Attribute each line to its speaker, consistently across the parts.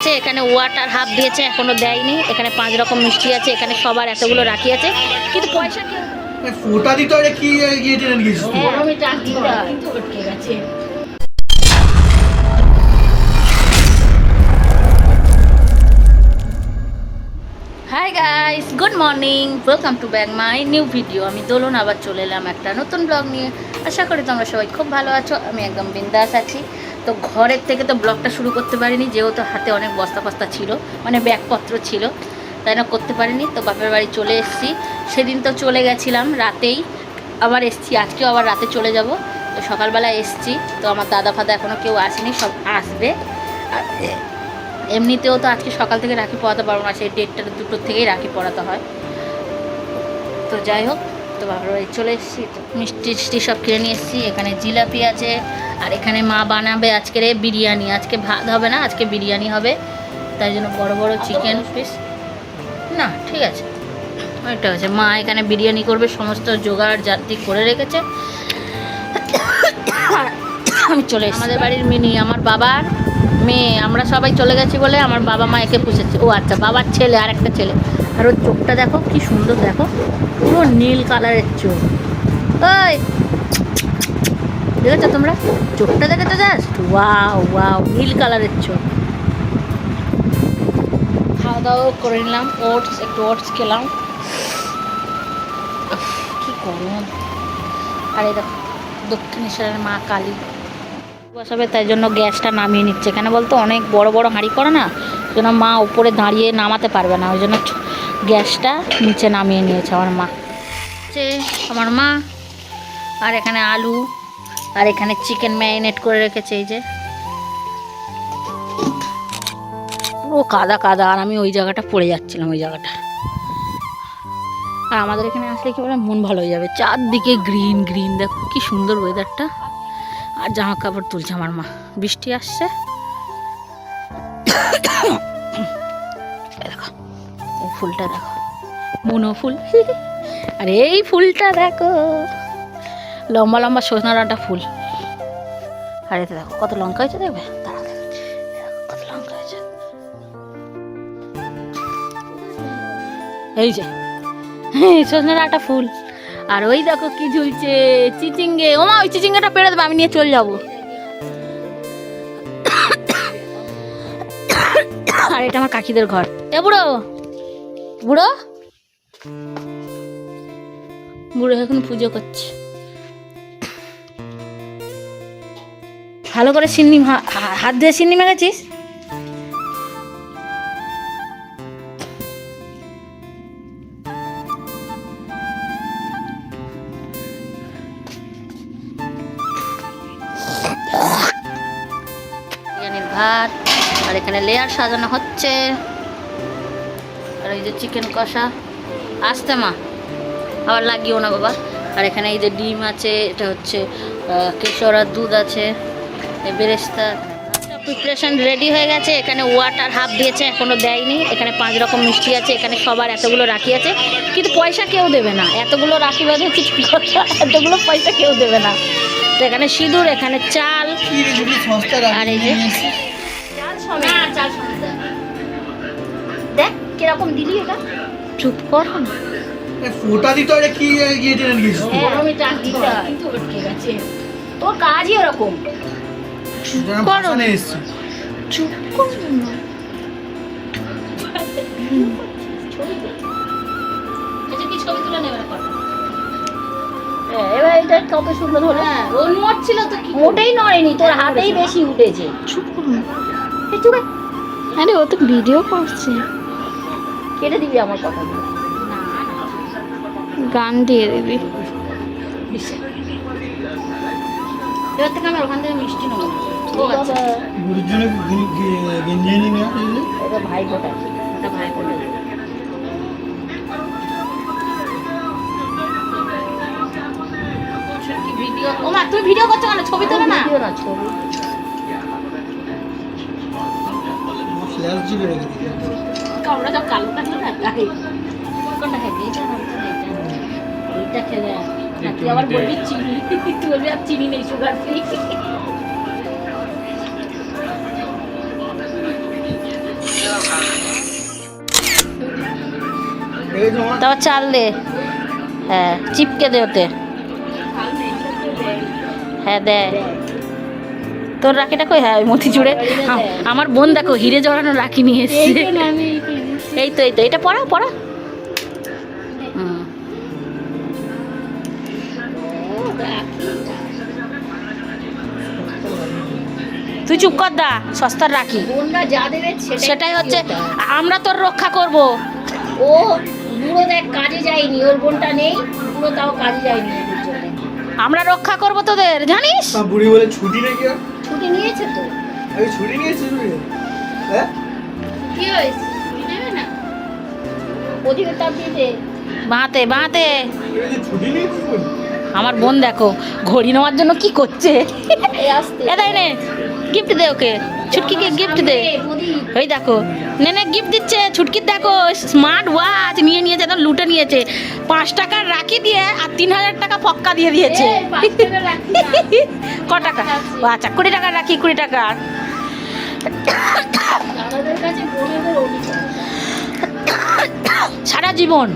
Speaker 1: এখানে water half দিয়েছে এখনও দেয়নি। এখানে পাঁচ রকম মিষ্টি আছে এখানে সবার এতগুলো রাখি আছে। কিন্তু পয়সা কি?
Speaker 2: দিতে কি গিয়ে টেনে গেছিস তুই?
Speaker 1: গরমে টাকি আটকে গেছে hi guys good morning welcome to back my new video আমি দোলন আবার চলে এলাম একটা নতুন ব্লগ নিয়ে। আশা করি তোমরা সবাই খুব ভালো আছো আমি একদম বিন্দাস আছি। তো ঘরের থেকে তো ব্লগটা শুরু করতে পারিনি, যেহেতু হাতে অনেক বস্তা ফস্তা ছিল মানে ব্যাগপত্র ছিল, তাই না করতে পারিনি, তো বাপের বাড়ি চলে এসেছি। সেদিন তো চলে গেছিলাম রাতেই, আবার এসছি, আজকেও আবার রাতে চলে যাব। তো সকালবেলা এসছি, তো আমার দাদা ফাদা এখনও কেউ আসেনি, সব আসবে। আর এমনিতেও তো আজকে সকাল থেকে রাখি পড়াতে পারব না, সেই ডেটটা দুটোর থেকেই রাখি পড়াতে হয়। তো যাই হোক তো বাবার বাড়ি চলে এসেছি মিষ্টি টিষ্টি সব কিনে নিয়ে এসেছি। এখানে জিলাপি আছে, আর এখানে মা বানাবে আজকের বিরিয়ানি। আজকে ভাত হবে না, আজকে বিরিয়ানি হবে। তাই জন্য বড় বড় চিকেন পিস। না, ঠিক আছে। ওইটা আছে মা এখানে বিরিয়ানি করবে, সমস্ত জোগাড় জাতি করে রেখেছে। আমি চলে। আমাদের বাড়ির মিনি, আমার বাবার মেয়ে, আমরা সবাই চলে গেছি বলে আমার বাবা মা একে পুষেছে। ও আচ্ছা বাবার ছেলে আর একটা ছেলে। আর ওর চোখটা দেখো, কি সুন্দর দেখো। পুরো নীল কালারের চোখ। ওই দেখেছ তোমরা? চোখটা দেখেছ জাস্ট ওয়াও ওয়াও নীল কালারের চোখ। খাওয়া দাওয়া করে নিলাম ওটস একটু ওটস খেলাম। কি গরম। আর এই দেখো দক্ষিণেশ্বরের মা কালী। বসাবে, তাই জন্য গ্যাসটা নামিয়ে নিচ্ছে। কেন বলতো, অনেক বড় বড় হাঁড়ি করে না জন্য মা উপরে দাঁড়িয়ে নামাতে পারবে না, ওই জন্য গ্যাসটা নিচে নামিয়ে নিয়েছে আমার মা। হচ্ছে আমার মা, আর এখানে আলু, আর এখানে চিকেন ম্যারিনেট করে রেখেছে এই যে। পুরো কাদা কাদা, আর আমি ওই জায়গাটা পড়ে যাচ্ছিলাম, ওই জায়গাটা। আর আমাদের এখানে আসলে কি বলে, মন ভালো হয়ে যাবে। চারদিকে গ্রিন গ্রিন, দেখো কি সুন্দর ওয়েদারটা আর জামা কাপড় তুলছে আমার মা। বৃষ্টি আসছে। ফুলটা দেখো। মনো ফুল। আর এই ফুলটা দেখো। লম্বা লম্বা সজনা ডাঁটা ফুল। আর এতে দেখো, কত লঙ্কা হয়েছে দেখবে? কত লঙ্কা হয়েছে। এই যে সজনে ডাঁটা ফুল। আর ওই দেখো কি ঝুলছে, চিচিঙ্গে। ওমা, ওই চিচিঙ্গাটা পেড়ে দেবো, আমি নিয়ে চলে যাব। আর এটা আমার কাকিদের ঘর। এ বুড়ো বুড়ো? বুড়ো এখন পুজো করছে। ভালো করে সিন্নি হাত দিয়ে সিন্নি মেরেছিস ভাত, আর এখানে লেয়ার সাজানো হচ্ছে। আর এই যে চিকেন কষা। আসতে মা আবার লাগিও না বাবা। আর এখানে এই যে ডিম আছে এটা হচ্ছে আহ, কেশর আর দুধ আছে বেরেস্তা। প্রিপারেশন রেডি হয়ে গেছে এখানে ওয়াটার হাফ দিয়েছে এখনও দেয়নি। এখানে পাঁচ রকম মিষ্টি আছে এখানে সবার এতগুলো রাখি আছে। কিন্তু পয়সা কেউ দেবে না। এতগুলো রাখি বাদে কিছু এতগুলো পয়সা কেউ দেবে না। তো এখানে সিঁদুর এখানে চাল আর এই যে কীরকম দিলি এটা? চুপ কর। না।
Speaker 2: এ, ফোঁটা দিতে হয় কি গিয়ে টেনে তুই?
Speaker 1: গরমে টাকিটা কিন্তু আটকে গেছে তোর কাজই এরকম
Speaker 2: যেন
Speaker 1: করো। চুপ কর। না আচ্ছা, তুলে নেবে এবার এটা কত সুন্দর হলো ও নড়ছিল তো মোটেই নড়েনি তোর হাতেই বেশি উঠেছে। চুপ করুন।
Speaker 3: আরে ও তো ভিডিও করছে।
Speaker 1: কেটে দিবি আমার কথা।
Speaker 3: গান দিয়ে দিবি।
Speaker 1: এবার থেকে আমি ওখান থেকে মিষ্টি নেব। আচ্ছা। ভাই ফোটা ভাই ফোটা ভিডিও তুমি ভিডিও করছ কেন? ছবি তোলো না। ভিডিও না ছবি।
Speaker 2: রেখে।
Speaker 1: আমরা যখন কালো থাকল না তাই কোনটা খাবি এটা না এটা খেলে তুই আবার বলবি চিনি তুই বলবি আর চিনি নেই সুগার ফ্রি তারপর চাল দে। হ্যাঁ চিপকে দে ওতে। হ্যাঁ দেয় তোর রাখিটা কই? হ্যাঁ মতি জুড়ে আমার বোন দেখো হিরে জড়ানো রাখি নিয়ে এসছে। এই তো এই তো এটা পড়া পড়া। তুই চুপ কর দা সস্তার রাখি। সেটাই হচ্ছে আমরা তোর রক্ষা করব।
Speaker 4: ও বুড়ো দেখ কাজে যায়নি ওর বোনটা নেই বুড়ো তাও কাজে যায়নি
Speaker 1: আমরা রক্ষা করব তোদের জানিস?
Speaker 2: বুড়ি বলে ছুটি নাকি
Speaker 4: ছুটি নিয়েছে তো।
Speaker 2: আমি ছুটি নিয়েছি
Speaker 1: বাঁতে বাঁতে আমার বোন দেখো ঘড়ি নেওয়ার জন্য কি করছে?
Speaker 4: এই আসতে।
Speaker 1: এ তাই নে গিফট দে ওকে। ছুটকিকে গিফট দে? ওই দেখো নে নে গিফট দিচ্ছে। ছুটকির দেখো স্মার্ট ওয়াচ নিয়ে নিয়েছে একদম লুটে নিয়েছে। পাঁচ টাকার রাখি দিয়ে আর তিন হাজার টাকা পক্কা দিয়ে দিয়েছে। ক টাকা? ও আচ্ছা কুড়ি টাকার রাখি কুড়ি টাকার সারা জীবন।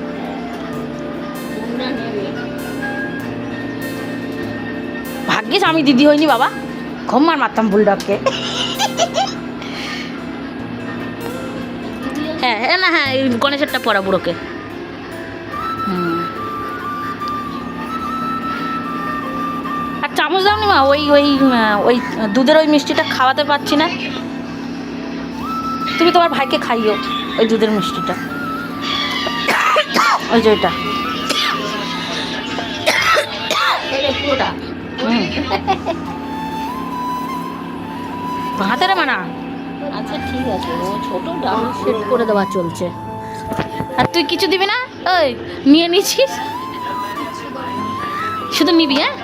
Speaker 1: ভাগ্যিস আমি দিদি হইনি বাবা। ঘুমার মারতাম বুলডগকে। হ্যাঁ হ্যাঁ না হ্যাঁ গণেশেরটা পড়া বুড়োকে আর চামচ দাও নি মা, ওই ওই ওই দুধের ওই মিষ্টিটা খাওয়াতে পারছি না। তুমি তোমার ভাইকে খাইও। ওই দুধের মিষ্টিটা। ওই যে ওইটা। হাতে রে মানা?
Speaker 4: আচ্ছা ঠিক আছে। ও ছোট ডাল
Speaker 1: সেট করে দেওয়া চলছে। আর তুই কিছু দিবি না? ওই নিয়ে নিছিস শুধু নিবি হ্যাঁ?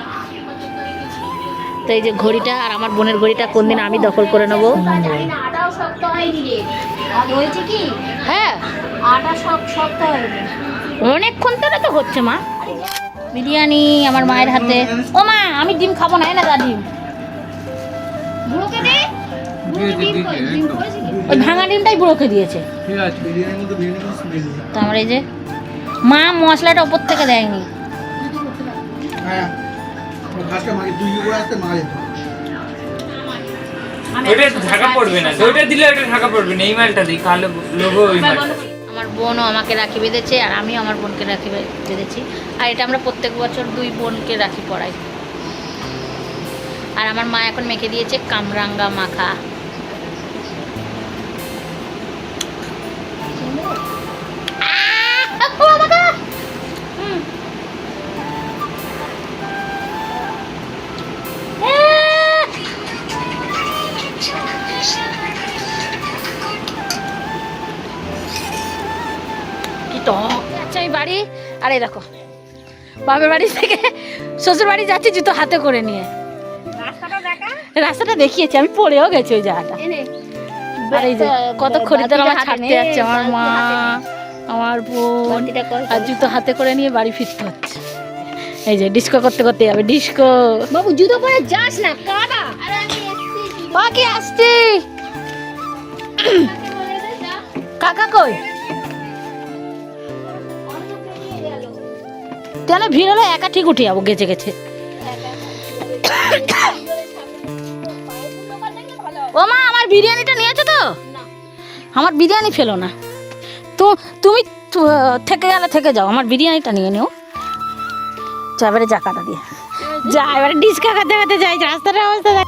Speaker 1: তো এই যে ঘড়িটা আর আমার বোনের ঘড়িটা কোন দিন আমি দখল করে নেব?
Speaker 4: হয়েছে কি?
Speaker 1: হ্যাঁ।
Speaker 4: আটা সব শক্ত হয়নি
Speaker 1: অনেকক্ষণ ধরে তো হচ্ছে মা। বিরিয়ানি আমার মায়ের হাতে। ও মা আমি ডিম খাব না না দা ডিম।
Speaker 4: বুড়োকে দে। বুড়ো ডিম কই ডিম করেছে কি?
Speaker 1: ওই ভাঙা ডিমটাই বুড়োকে দিয়েছে। তো আমার এই যে মা মশলাটা ওপর থেকে দেয়নি।
Speaker 2: হ্যাঁ। যেত
Speaker 5: ওইটা ঢাকা পড়বে না। ওটা দিলে ওটা ঢাকা পড়বে না এই মালটা দিই কালো লোগো ওই মাল
Speaker 1: আমার বোনও আমাকে রাখি বেঁধেছে আর আমিও আমার বোনকে রাখি বেঁধেছি। আর এটা আমরা প্রত্যেক বছর দুই বোনকে রাখি পড়াই। আর আমার মা এখন মেখে দিয়েছে কামরাঙ্গা মাখা। আর এই দেখো বাপের বাড়ি থেকে শ্বশুর বাড়ি যাচ্ছি জুতো হাতে করে নিয়ে। রাস্তাটা দেখিয়েছি আমি পড়েও গেছি ওই জায়গাটা। আর এই যে কত খরিদ্দার আমার ছাড়তে যাচ্ছে আমার মা আমার বোন আর জুতো হাতে করে নিয়ে বাড়ি ফিরতে হচ্ছে। এই যে ডিস্কো করতে করতে যাবে ডিস্কো।
Speaker 4: বাবু জুতো পরে যাস না কাদা।
Speaker 1: বাকি আসছি কাকা কই? কেন? ভিড় হলে একা ঠিক উঠে যাব, গেছে গেছে। ও মা আমার বিরিয়ানিটা নিয়েছো তো? আমার বিরিয়ানি ফেলো না। তো তুমি থেকে গেলে থেকে যাও, আমার বিরিয়ানিটা নিয়ে নিও। যা, এবারে যা, কাটা দিয়ে। যা, এবারে ডিসকা খাতে খাতে যাই রাস্তার অবস্থা।